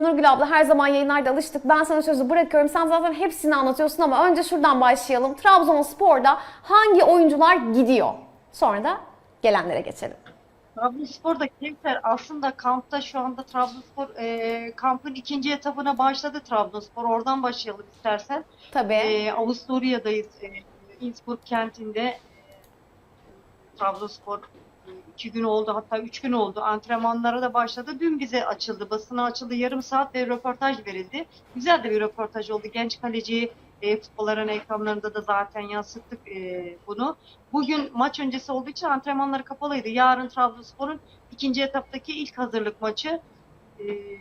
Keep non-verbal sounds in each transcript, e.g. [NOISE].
Nurgül abla her zaman yayınlarda alıştık. Ben sana sözü bırakıyorum. Sen zaten hepsini anlatıyorsun ama önce şuradan başlayalım. Trabzonspor'da hangi oyuncular gidiyor? Sonra da gelenlere geçelim. Trabzonspor'da Kevser aslında kampta şu anda Trabzonspor e, kampın ikinci etabına başladı Trabzonspor. Oradan başlayalım istersen. Tabii. E, Avusturya'dayız. E, Innsbruck kentinde Trabzonspor iki gün oldu hatta üç gün oldu. Antrenmanlara da başladı. Dün bize açıldı. Basına açıldı. Yarım saat ve röportaj verildi. Güzel de bir röportaj oldu. Genç kaleci e, futbolların ekranlarında da zaten yansıttık e, bunu. Bugün maç öncesi olduğu için antrenmanları kapalıydı. Yarın Trabzonspor'un ikinci etaptaki ilk hazırlık maçı. E, e,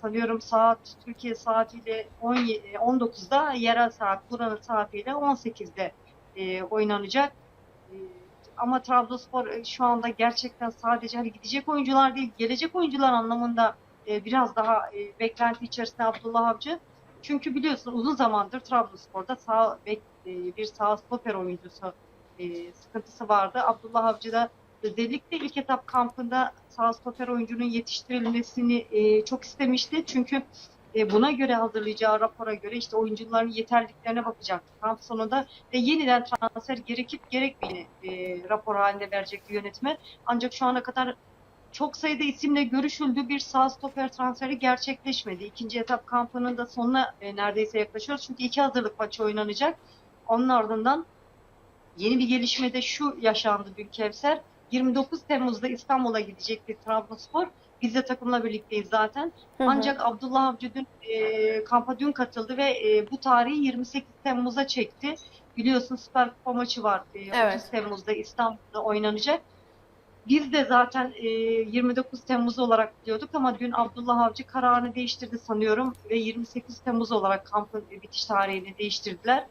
sanıyorum saat Türkiye saatiyle 17, 19'da yerel saat buranın saatiyle 18'de e, oynanacak. Ama Trabzonspor e, şu anda gerçekten sadece hani gidecek oyuncular değil, gelecek oyuncular anlamında e, biraz daha e, beklenti içerisinde Abdullah Avcı. Çünkü biliyorsun uzun zamandır Trabzonspor'da sağ bek, bir sağ stoper oyuncusu sıkıntısı vardı. Abdullah Avcı da özellikle ilk etap kampında sağ stoper oyuncunun yetiştirilmesini çok istemişti. Çünkü e, buna göre hazırlayacağı rapora göre işte oyuncuların yeterliliklerine bakacaktı kamp sonunda ve yeniden transfer gerekip gerekmeyeni e, rapor halinde verecekti yönetme. Ancak şu ana kadar çok sayıda isimle görüşüldü. Bir sağ stoper transferi gerçekleşmedi. İkinci etap kampının da sonuna e, neredeyse yaklaşıyoruz. Çünkü iki hazırlık maçı oynanacak. Onun ardından yeni bir gelişme de şu yaşandı dün Kevser. 29 Temmuz'da İstanbul'a gidecekti Trabzonspor. Biz de takımla birlikteyiz zaten. Hı hı. Ancak Abdullah Avcı dün e, kampa dün katıldı ve e, bu tarihi 28 Temmuz'a çekti. Biliyorsun Süper Kupa maçı var. E, 30 Evet. Temmuz'da İstanbul'da oynanacak. Biz de zaten e, 29 Temmuz olarak biliyorduk ama dün Abdullah Avcı kararını değiştirdi sanıyorum ve 28 Temmuz olarak kampın bitiş tarihini değiştirdiler.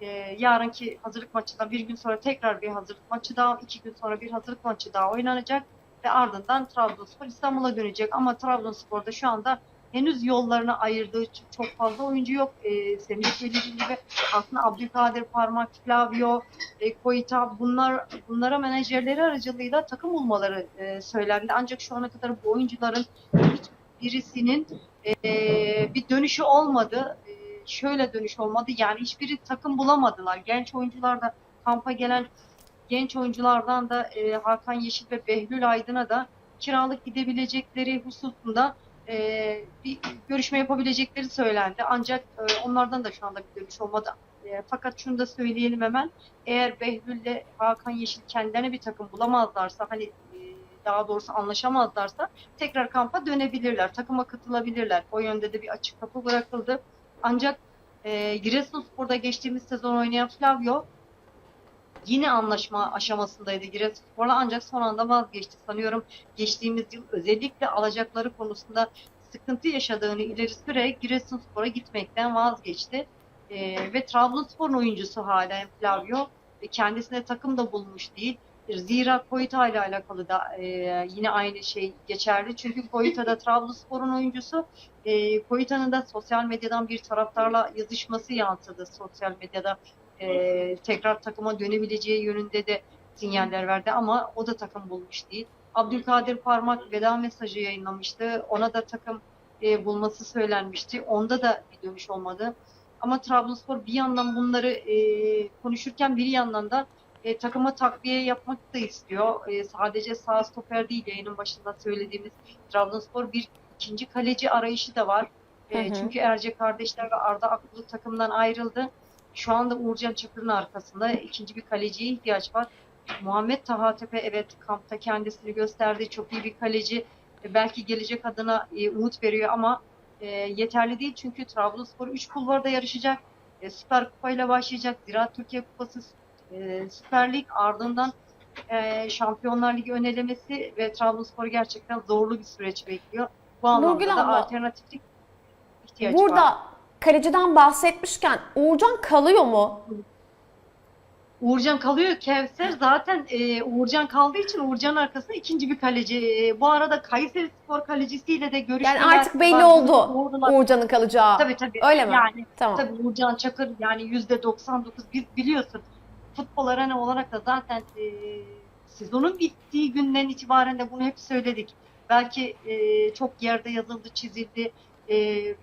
E, yarınki hazırlık maçından bir gün sonra tekrar bir hazırlık maçı daha, iki gün sonra bir hazırlık maçı daha oynanacak ve ardından Trabzonspor İstanbul'a dönecek. Ama Trabzonspor'da şu anda henüz yollarını ayırdığı çok fazla oyuncu yok. E, senin de söylediğin gibi aslında Abdülkadir Parmak, Flavio, e, Koita bunlar bunlara menajerleri aracılığıyla takım bulmaları e, söylendi. Ancak şu ana kadar bu oyuncuların hiçbirisinin e, bir dönüşü olmadı. E, şöyle dönüş olmadı. Yani hiçbiri takım bulamadılar. Genç oyuncular da kampa gelen genç oyunculardan da e, Hakan Yeşil ve Behlül Aydın'a da kiralık gidebilecekleri hususunda e, bir görüşme yapabilecekleri söylendi. Ancak e, onlardan da şu anda bir dönüş olmadı. E, fakat şunu da söyleyelim hemen. Eğer Behlül'le Hakan Yeşil kendilerine bir takım bulamazlarsa hani e, daha doğrusu anlaşamazlarsa tekrar kampa dönebilirler. Takıma katılabilirler. O yönde de bir açık kapı bırakıldı. Ancak e, Giresunspor'da geçtiğimiz sezon oynayan Flavio yine anlaşma aşamasındaydı Giresunspor'la ancak son anda vazgeçti. Sanıyorum geçtiğimiz yıl özellikle alacakları konusunda sıkıntı yaşadığını ileri sürerek Giresunspor'a gitmekten vazgeçti. Ee, ve Trabzonspor'un oyuncusu halen Flavio ve kendisine takım da bulmuş değil. Zira Koita ile alakalı da e, yine aynı şey geçerli. Çünkü Koita da [LAUGHS] Trabzonspor'un oyuncusu. E, Koita'nın da sosyal medyadan bir taraftarla yazışması yansıdı sosyal medyada. E, tekrar takıma dönebileceği yönünde de sinyaller verdi ama o da takım bulmuş değil. Abdülkadir Parmak veda mesajı yayınlamıştı. Ona da takım e, bulması söylenmişti. Onda da bir dönüş olmadı. Ama Trabzonspor bir yandan bunları e, konuşurken bir yandan da e, takıma takviye yapmak da istiyor. E, sadece sağ stoper değil yayının başında söylediğimiz Trabzonspor bir ikinci kaleci arayışı da var. E, Hı hı. Çünkü Erce kardeşler ve Arda Akbulut takımdan ayrıldı. Şu anda Uğurcan Çakır'ın arkasında ikinci bir kaleciye ihtiyaç var. Muhammed Tahatepe evet kampta kendisini gösterdi. Çok iyi bir kaleci. E, belki gelecek adına e, umut veriyor ama e, yeterli değil. Çünkü Trabzonspor 3 kulvarda yarışacak. E, Süper Kupa ile başlayacak. Ziraat Türkiye Kupası e, Süper Lig ardından e, Şampiyonlar Ligi önelemesi ve Trabzonspor gerçekten zorlu bir süreç bekliyor. Bu anlamda Nurgül da abla, alternatiflik ihtiyacı var. Burada kaleciden bahsetmişken Uğurcan kalıyor mu? Uğurcan kalıyor. Kevser zaten e, Uğurcan kaldığı için Uğurcan arkasında ikinci bir kaleci. E, bu arada Kayseri Spor kalecisiyle de görüşmeler Yani artık belli oldu Uğurcan'ın kalacağı. Tabii tabii. Öyle mi? Yani Tamam. tabii Uğurcan Çakır yani yüzde 99 biz biliyorsun. Futbol arena olarak da zaten e, sezonun bittiği günden itibaren de bunu hep söyledik. Belki e, çok yerde yazıldı, çizildi. E,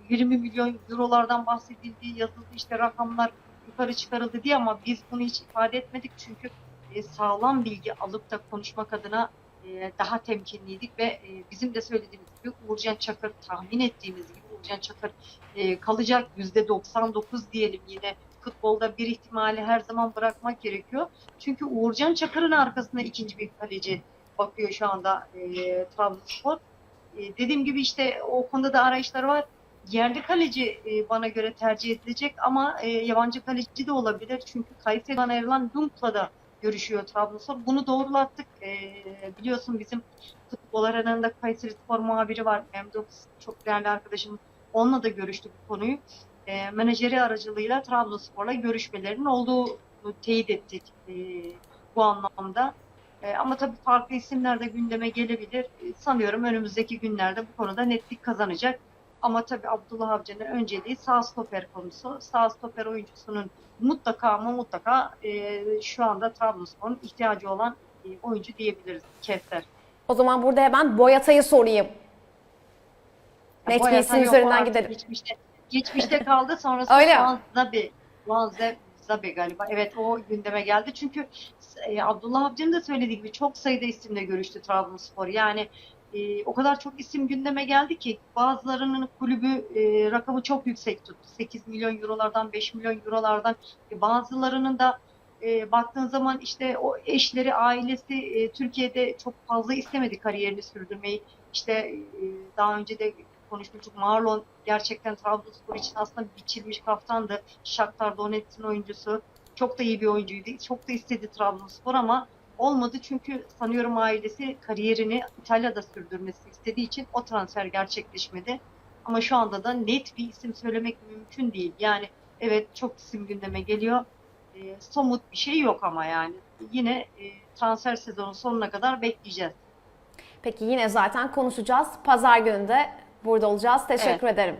20 milyon eurolardan bahsedildi, yazıldı işte rakamlar yukarı çıkarıldı diye ama biz bunu hiç ifade etmedik çünkü e, sağlam bilgi alıp da konuşmak adına e, daha temkinliydik ve e, bizim de söylediğimiz gibi Uğurcan Çakır tahmin ettiğimiz gibi Uğurcan Çakır e, kalacak yüzde 99 diyelim yine futbolda bir ihtimali her zaman bırakmak gerekiyor. Çünkü Uğurcan Çakır'ın arkasında ikinci bir kaleci bakıyor şu anda e, Trabzonspor. E, dediğim gibi işte o konuda da arayışlar var. Yerli kaleci e, bana göre tercih edilecek ama e, yabancı kaleci de olabilir. Çünkü Kayseri'den ayrılan Dunk'la da görüşüyor Trabzonspor. Bunu doğrulattık. E, biliyorsun bizim futbol arenasında Kayseri Spor muhabiri var. Memduh çok değerli arkadaşım. Onunla da görüştük bu konuyu. E, menajeri aracılığıyla Trabzonspor'la görüşmelerinin olduğunu teyit ettik e, bu anlamda. E, ama tabii farklı isimler de gündeme gelebilir. E, sanıyorum önümüzdeki günlerde bu konuda netlik kazanacak. Ama tabii Abdullah Avcı'nın önceliği sağ stoper konusu. Sağ stoper oyuncusunun mutlaka ama mutlaka e, şu anda Trabzonspor'un ihtiyacı olan e, oyuncu diyebiliriz. Kevser. O zaman burada hemen Boyata'yı sorayım. Net bir isim üzerinden gidelim. Geçmişte, geçmişte kaldı sonrasında Öyle mi? Juan Zabi. Ze- Zabi galiba. Evet o gündeme geldi. Çünkü e, Abdullah Avcı'nın da söylediği gibi çok sayıda isimle görüştü Trabzonspor. Yani e, o kadar çok isim gündeme geldi ki bazılarının kulübü e, rakamı çok yüksek tuttu. 8 milyon eurolardan 5 milyon eurolardan E, bazılarının da e, baktığın zaman işte o eşleri, ailesi e, Türkiye'de çok fazla istemedi kariyerini sürdürmeyi. İşte e, daha önce de konuşmuştuk. Marlon gerçekten Trabzonspor için aslında biçilmiş kaftandı. Shakhtar Donetsk'in oyuncusu. Çok da iyi bir oyuncuydu. Çok da istedi Trabzonspor ama olmadı çünkü sanıyorum ailesi kariyerini İtalya'da sürdürmesi istediği için o transfer gerçekleşmedi. Ama şu anda da net bir isim söylemek mümkün değil. Yani evet çok isim gündeme geliyor. E, somut bir şey yok ama yani. Yine e, transfer sezonu sonuna kadar bekleyeceğiz. Peki yine zaten konuşacağız. Pazar günü de burada olacağız. Teşekkür ederim.